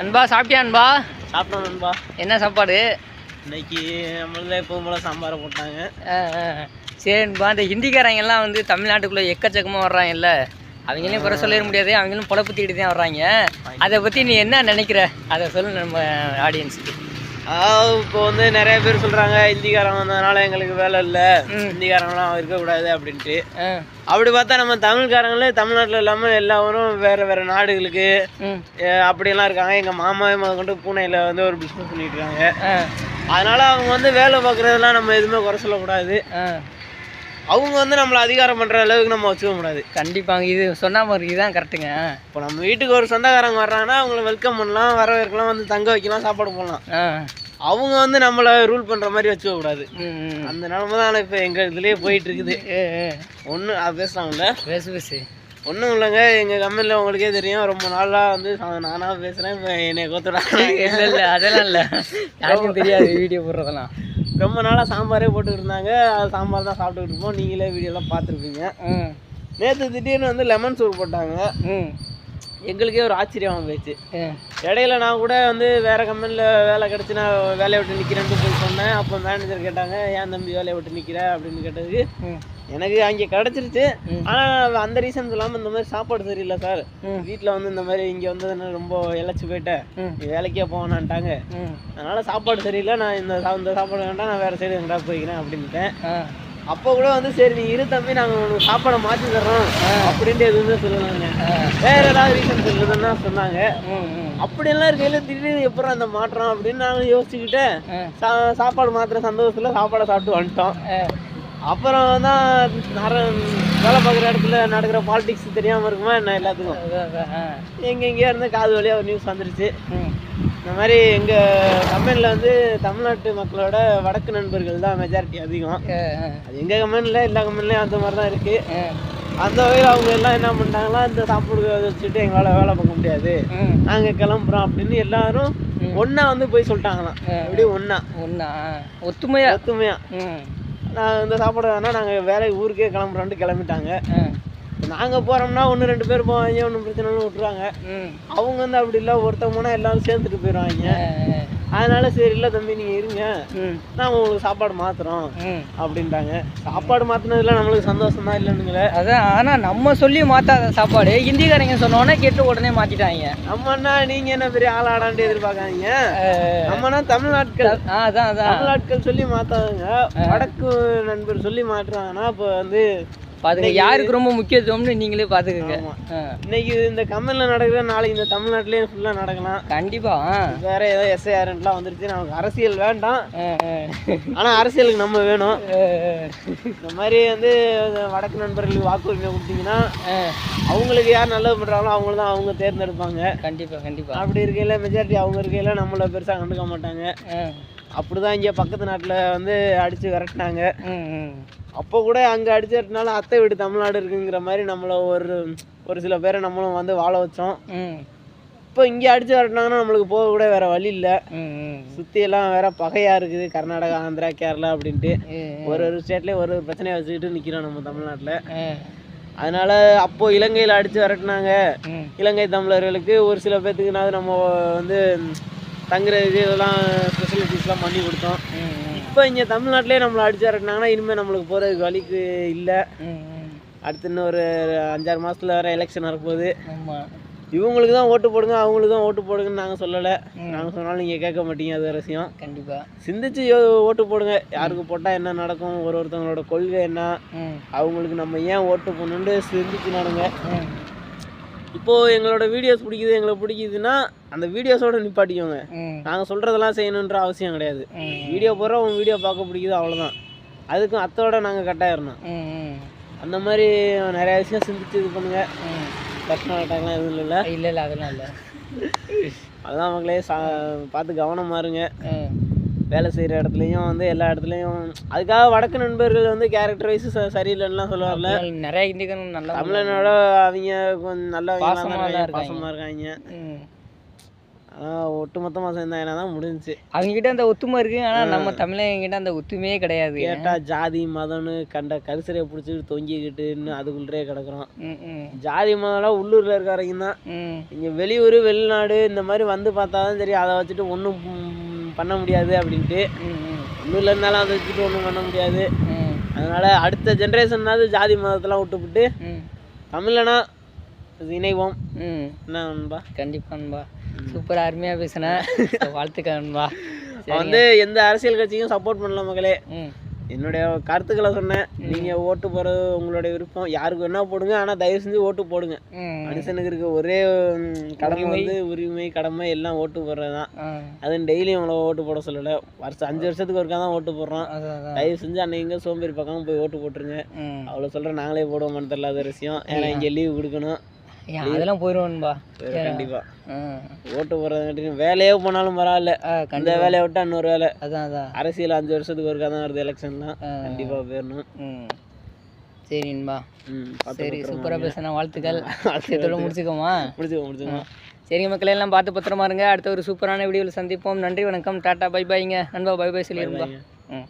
அன்பா சாப்பிட்டியா அன்பா சாப்பிட்டோம் நண்பா. என்ன சாப்பாடு? இன்னைக்கு நம்மள எப்பவும் போல சாம்பாரை போட்டாங்க. சரி அன்பா இந்த ஹிந்திக்காரங்க எல்லாம் வந்து தமிழ்நாட்டுக்குள்ளே எக்கச்சக்கமாக வர்றாங்க அவங்களையும் குறை சொல்லிட முடியாது அவங்களும் பொழப்பு தேடி தான் வர்றாங்க. அதை பற்றி நீ என்ன நினைக்கிற? அதை சொல்லு நம்ம ஆடியன்ஸுக்கு இப்போ வந்து நிறைய பேர் சொல்றாங்க ஹிந்திக்காரங்க வந்ததுனால எங்களுக்கு வேலை இல்லை. ஹிந்திக்காரங்களாம் இருக்கக்கூடாது அப்படின்ட்டு. அப்படி பார்த்தா நம்ம தமிழ்காரங்களே தமிழ்நாட்டில் இல்லாமல் எல்லாரும் வேற வேற நாடுகளுக்கு அப்படியெல்லாம் இருக்காங்க. எங்கள் மாமாவே முத கொண்டு பூனையில் வந்து ஒரு பிஸ்னஸ் பண்ணிட்டு இருக்காங்க. அதனால அவங்க வந்து வேலை பார்க்குறதெல்லாம் நம்ம எதுவுமே குறை சொல்லக்கூடாது. அவங்க வந்து நம்மளை அதிகாரம் பண்ணுற அளவுக்கு நம்ம வச்சுக்க கூடாது கண்டிப்பாங்க இது சொன்ன மாதிரி இதுதான் கரெக்டுங்க இப்போ நம்ம வீட்டுக்கு ஒரு சொந்தக்காரங்க வர்றாங்கன்னா அவங்கள வெல்கம் பண்ணலாம் வரவேற்கலாம் வந்து தங்க வைக்கலாம் சாப்பாடு போடலாம். அவங்க வந்து நம்மளை ரூல் பண்ணுற மாதிரி வச்சுக்க கூடாது. அந்த நிலமை தான் இப்போ எங்கள் இதுலேயே போயிட்டு இருக்குது. ஒன்று அது பேசுகிறாங்கல்ல பேசு பேசு. ஒன்றும் இல்லைங்க எங்கள் கம்பெனியில் உங்களுக்கே தெரியும் ரொம்ப நாளாக வந்து நானாக பேசுகிறேன் இப்போ என்னை கோத்துடாங்க இல்லை இல்லை அதெல்லாம் இல்லை. யாருக்கும் தெரியாது வீடியோ போடுறதெல்லாம். ரொம்ப நாளாக சாம்பாரே போட்டுக்கிட்டு இருந்தாங்க அது சாம்பார் தான் சாப்பிட்டுக்கிட்டு இருப்போம். நீங்களே வீடியோலாம் பார்த்துருப்பீங்க. நேற்று திடீர்னு வந்து லெமன் சோறு போட்டாங்க. எங்களுக்கே ஒரு ஆச்சரியமாக போயிடுச்சு. இடையில நான் கூட வந்து வேறு கம்பெனியில் வேலை கிடச்சி நான் வேலையை விட்டு நிற்கிறேன்னு சொல்லி சொன்னேன். அப்போ மேனேஜர் கேட்டாங்க ஏன் தம்பி வேலையை விட்டு நிற்கிற அப்படின்னு கேட்டதுக்கு எனக்கு அங்கே கிடச்சிருச்சு. ஆனால் அந்த ரீசன்ஸ் இல்லாமல் இந்த மாதிரி சாப்பாடு சரியில்லை சார். வீட்டில் வந்து இந்த மாதிரி இங்கே வந்து ரொம்ப இழைச்சி போயிட்டேன். வேலைக்கே போவேனான்ட்டாங்க அதனால் சாப்பாடு சரியில்லை நான் இந்த இந்த சாப்பாடு வேண்டாம் நான் வேறு சைடு எங்கடா போய்க்கிறேன் அப்படின்ட்டேன். அப்போ கூட வந்து சரி நீ இரு தம்பி நாங்கள் உனக்கு சாப்பாடை மாற்றி தர்றோம் அப்படின்ட்டு எதுவுமே சொல்லலாங்க. வேற ஏதாவது ரீசன் சொல்லுதுன்னா சொன்னாங்க. அப்படியெல்லாம் இருக்கையில திடீர்னு எப்பறம் அந்த மாற்றம் அப்படின்னு நாங்கள் யோசிச்சுக்கிட்டு சாப்பாடு மாத்திர சந்தோஷத்தில் சாப்பாடை சாப்பிட்டு வந்துட்டோம். அப்புறம் தான் வேலை பார்க்குற இடத்துல நடக்கிற பாலிடிக்ஸ் தெரியாமல் இருக்குமா என்ன எல்லாத்துக்கும். எங்கெங்கேயோ இருந்து காது வழியாக ஒரு நியூஸ் வந்துருச்சு. இந்த மாதிரி எங்கள் கம்பெனியில் வந்து தமிழ்நாட்டு மக்களோட வடக்கு நண்பர்கள் தான் மெஜாரிட்டி அதிகம். அது எங்கள் கம்பெனியில் எல்லா கம்பெனிலையும் அந்த மாதிரி தான் இருக்குது. அந்த வகையில் அவங்க எல்லாம் என்ன பண்ணிட்டாங்களா இந்த சாப்பாடு வச்சுட்டு எங்களால் வேலை பார்க்க முடியாது. நாங்கள் கிளம்புறோம் அப்படின்னு எல்லாரும் ஒன்றா வந்து போய் சொல்லிட்டாங்களாம். அப்படியே ஒன்றா ஒன்றா ஒத்துமையா? ஒத்துமையா. ம். நான் இந்த சாப்பாடு வேணா நாங்கள் வேலை ஊருக்கே கிளம்புறோன்ட்டு கிளம்பிட்டாங்க. நாங்கள் போகிறோம்னா ஒன்று ரெண்டு பேர் போவாங்க ஒன்றும் பிரச்சனை இல்லை விட்டுருவாங்க. அவங்க வந்து அப்படி இல்லை ஒருத்தவங்க போனால் எல்லாரும் சேர்ந்துட்டு போயிடுவாங்க. அதனால சரி இல்லை தம்பி நீங்கள் இருங்க. நாங்கள் உங்களுக்கு சாப்பாடு மாற்றுறோம் ம். அப்படின்ட்டாங்க சாப்பாடு மாற்றினதுல நம்மளுக்கு சந்தோஷம் தான் இல்லைனுங்களே அதான் ஆனால் நம்ம சொல்லி மாற்றாத சாப்பாடு ஹிந்திக்காரங்க சொன்னோன்னே கேட்டு உடனே மாற்றிட்டாங்க நம்மன்னா நீங்கள் என்ன பெரிய ஆளாடான்ட்டு எதிர்பார்க்காதீங்க. நம்மனா தமிழ்நாட்கள் அதான் அதான். தமிழ்நாட்கள் சொல்லி மாத்தாதுங்க. வடக்கு நண்பர் சொல்லி மாட்டுறாங்கன்னா இப்போ வந்து பாத்துங்க. யாருக்கு ரொம்ப முக்கியத்துவம்னு நீங்களே பார்த்துக்குங்க இன்னைக்கு இந்த கம்பெனியில் நடக்கிற நாளைக்கு இந்த தமிழ்நாட்டிலேயே ஃபுல்லாக நடக்கலாம். கண்டிப்பா ஆ. வேற ஏதோ எஸ்ஐஆர்லாம் வந்துருச்சு. நமக்கு அரசியல் வேண்டாம். ஆனால் அரசியலுக்கு நம்ம வேணும். இந்த மாதிரி வந்து வடக்கு நண்பர்களுக்கு வாக்குரிமை கொடுத்தீங்கன்னா. அவங்களுக்கு யார் நல்லது பண்ணுறாங்களோ அவங்கள தான் அவங்க தேர்ந்தெடுப்பாங்க. கண்டிப்பா கண்டிப்பா. அப்படி இருக்கையில் மெஜாரிட்டி அவங்க இருக்கையில் நம்மளை பெருசாக கண்டுக்க மாட்டாங்க. அப்படிதான் இங்கே பக்கத்து நாட்டில் வந்து அடித்து விரட்டினாங்க. அப்போ கூட அங்கே அடிச்சு விரட்டினாலும் அத்தை வீடு தமிழ்நாடு இருக்குங்கிற மாதிரி நம்மளை ஒரு ஒரு சில பேரை நம்மளும் வந்து வாழ வச்சோம். இப்போ இங்கே அடிச்சு விரட்டினாங்கன்னா நம்மளுக்கு போக கூட வேற வழி இல்லை. ம், ம். சுற்றி எல்லாம் வேற பகையாக இருக்குது. கர்நாடகா ஆந்திரா கேரளா அப்படின்ட்டு. ஒரு ஒரு ஸ்டேட்லேயே ஒரு ஒரு பிரச்சனையை வச்சுக்கிட்டு நிற்கிறோம் நம்ம தமிழ்நாட்டில். அதனால அப்போ இலங்கையில் அடித்து விரட்டினாங்க. இலங்கை தமிழர்களுக்கு ஒரு சில பேர்த்துக்குனாவது நம்ம வந்து தங்குறதுக்கு இதெல்லாம் ஃபெசிலிட்டிஸ்லாம் பண்ணி கொடுத்தோம். இப்போ இங்கே தமிழ்நாட்டிலே நம்மளை அடிச்சு விரட்டினாங்கன்னா இனிமேல் நம்மளுக்கு போகிறதுக்கு வழிக்கு இல்லை. அடுத்து இன்னும் ஒரு அஞ்சாறு மாதத்தில் வேறு எலெக்ஷன் வரப்போகுது. இவங்களுக்கு தான் ஓட்டு போடுங்க அவங்களுக்கு தான் ஓட்டு போடுங்கன்னு நாங்கள் சொல்லலை. நாங்கள் சொன்னாலும் நீங்கள் கேட்க மாட்டீங்க அது ஒரு விஷயம். கண்டிப்பா. சிந்திச்சு ஓட்டு போடுங்க. யாருக்கு போட்டால் என்ன நடக்கும் ஒரு ஒருத்தவங்களோட கொள்கை என்ன? அவங்களுக்கு நம்ம ஏன் ஓட்டு போடணுன்ட்டு சிந்திச்சு நடங்க. இப்போது எங்களோட வீடியோஸ் பிடிக்குது எங்களுக்கு பிடிக்குதுன்னா அந்த வீடியோஸோட நிப்பாட்டிக்கோங்க. நாங்கள் சொல்கிறதெல்லாம் செய்யணுன்ற அவசியம் கிடையாது. வீடியோ போடுறோம் உங்கள் வீடியோ பார்க்க பிடிக்குது அவ்வளோதான் அதுக்கும் அத்தோட நாங்கள் கட்டாயிரணும் ம், ம். அந்த மாதிரி நிறைய விஷயம் சிந்திச்சு இது பண்ணுங்க. ம். பர்சனல் அட்டாக்லாம் எதுவும் இல்லை இல்ல இல்ல அதெல்லாம் இல்ல. அதுதான் மக்களே சா பார்த்து கவனமாக இருங்க. வேலை செய்கிற இடத்துலையும் வந்து எல்லா இடத்துலையும் அதுக்காக வடக்கு நண்பர்கள் வந்து கேரக்டர் வைஸ் சரியில்லைன்னுலாம் சொல்லுவார்ல நிறைய ஹிந்திக்காரங்க நல்லா தமிழனோட அவங்க கொஞ்சம் இருக்காங்க. பாசமாக இருக்காங்க. ம். ஆனால் ஒட்டு மொத்தமாக சேர்ந்தாங்கன்னா தான் முடிஞ்சுச்சு. அவங்க கிட்ட அந்த ஒத்துமை இருக்கு ஆனா நம்ம தமிழங்க கிட்ட அந்த ஒத்துமையே கிடையாது. கேட்டால் ஜாதி மதம்னு கண்ட கரிசரையை பிடிச்சிட்டு தொங்கிக்கிட்டு இன்னும் அதுக்குள்ளே கிடக்குறோம் ஜாதி மதம்லாம் உள்ளூரில் இருக்க வரைக்கும் தான் இங்கே வெளியூர் வெளிநாடு இந்த மாதிரி வந்து பார்த்தா தான் சரி அதை வச்சுட்டு ஒன்றும் பண்ண முடியாது அப்படின்ட்டு. உள்ளூரில் இருந்தாலும் அதை வச்சுட்டு ஒன்றும் பண்ண முடியாது. அதனால் அடுத்த ஜென்ரேஷன்னாவது ஜாதி மதத்தெல்லாம் விட்டுவிட்டு ம். தமிழனா இணைவோம். என்ன நண்பா? கண்டிப்பா நண்பா. சூப்பரா அருமையா பேசுனேன் வாழ்த்துக்கள் நண்பா. நான் வந்து எந்த அரசியல் கட்சிக்கும் சப்போர்ட் பண்ணல மகளே என்னுடைய கருத்துக்களை சொன்னேன். நீங்கள் ஓட்டு போடுறது உங்களுடைய விருப்பம். யாருக்கு வேணா போடுங்க. ஆனால் தயவு செஞ்சு ஓட்டு போடுங்க. மனுஷனுக்கு இருக்க ஒரே கடமை வந்து உரிமை கடமை எல்லாம் ஓட்டு போடுறது தான் ஆ. அதுவும் டெய்லியும் அவ்வளோ ஓட்டு போட சொல்லலை. வருஷம் அஞ்சு வருஷத்துக்கு ஒருக்கா தான் ஓட்டு போடுறோம். தயவு செஞ்சு அன்னைக்கு சோம்பேறி பக்கம் போய் ஓட்டு போட்டுருங்க. ம். அவ்வளோ சொல்கிறேன் நாங்களே போடுவோம்னு தெரியாத விஷயம். ஏன்னா இங்கே லீவு கொடுக்கணும். அதெல்லாம் போயிடுவோன்பா கண்டிப்பாக ஆ. ஓட்டு போடுறதுங்காட்டி வேலையே போனாலும் பரவாயில்ல. கண்டிப்பா. வேலையை விட்டா இன்னொரு வேலை. அதான் அதான். அரசியல் அஞ்சு வருஷத்துக்கு ஒருக்கா தான் வருது எலெக்ஷன்லாம். ஆ. கண்டிப்பாக போயிடணும். ம். சரி சூப்பராக. பேசுன வாழ்த்துக்கள். இதோட முடிச்சுக்கோமா? முடிச்சுக்கோ முடிச்சுக்கோ. சரிங்க மக்களே எல்லாம் பார்த்து பத்திரமா இருங்க. அடுத்த ஒரு சூப்பரான வீடியோவில் சந்திப்போம். நன்றி வணக்கம். டாட்டா பை பாய்ங்க நண்பா பை பை சொல்லிடும்பா ம்.